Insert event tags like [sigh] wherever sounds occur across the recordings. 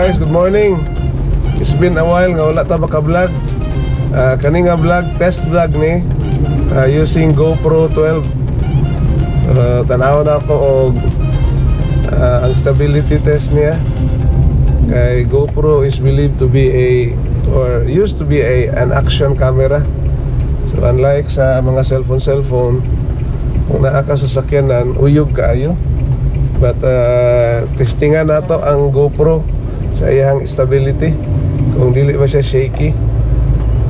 guys, good morning. It's been a while nga wala ta maka-vlog. Uh, kani nga vlog, test vlog ni uh, using GoPro 12. Uh, tanaw na ako og uh, ang stability test niya. Kay GoPro is believed to be a or used to be a an action camera. So unlike sa mga cellphone cellphone kung naa ka sa sakyanan, uyog kaayo. But uh, testingan nato ang GoPro sa iyang stability kung dili ba siya shaky.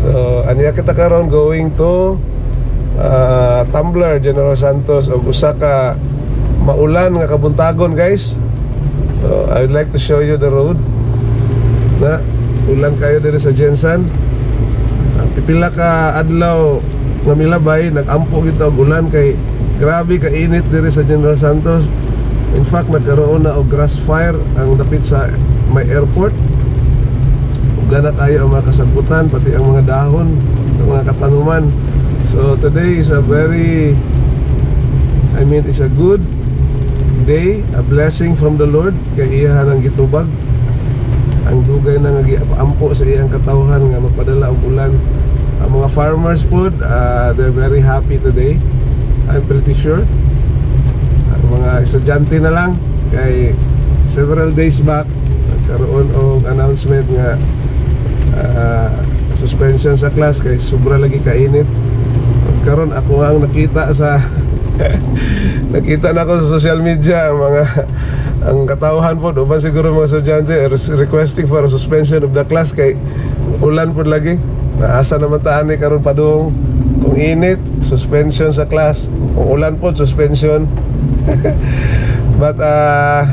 So aniya kita karon going to uh, Tumblr General Santos og usa ka maulan nga kabuntagon guys. So I would like to show you the road. Na ulan kayo diri sa Jensan. Uh, pipila ka adlaw nga milabay nag-ampo kita og ulan kay grabe ka init diri sa General Santos. In fact, nagkaroon na og grass fire ang dapit sa may airport. Gana kayo ang mga kasagutan pati ang mga dahon sa mga katanuman. So today is a very I mean it's a good day, a blessing from the Lord. Kay iya nang gitubag. Ang dugay na nga giampo sa iyang katawhan nga magpadala og ulan. Ang mga farmers food uh, they're very happy today. I'm pretty sure. Ang mga estudyante na lang kay several days back nagkaroon og announcement nga uh, suspension sa class kay sobra lagi kainit. Karon ako ang nakita sa [laughs] nakita na ako sa social media mga ang katawhan po uban siguro mga estudyante requesting for a suspension of the class kay ulan po lagi. Naasa naman taan ni karon padung kung init suspension sa class. Kung ulan po suspension. [laughs] But uh,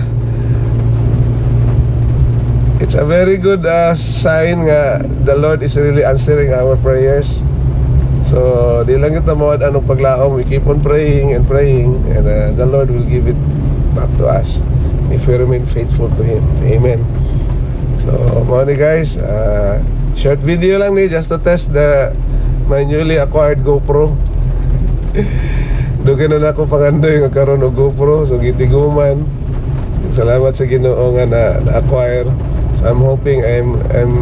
it's a very good uh, sign nga the Lord is really answering our prayers So, di lang kita mawad anong paglaom. We keep on praying and praying and uh, the Lord will give it back to us if we remain faithful to Him. Amen. So, ni guys, uh, short video lang ni just to test the my newly acquired GoPro. [laughs] Dugan na ako pangandoy nga karon og GoPro so gitiguman. Salamat sa Ginoo nga na, na-acquire. I'm hoping I'm I'm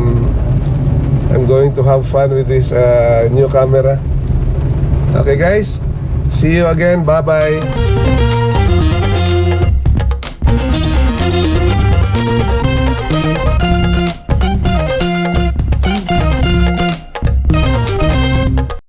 I'm going to have fun with this uh, new camera. Okay guys, see you again. Bye bye.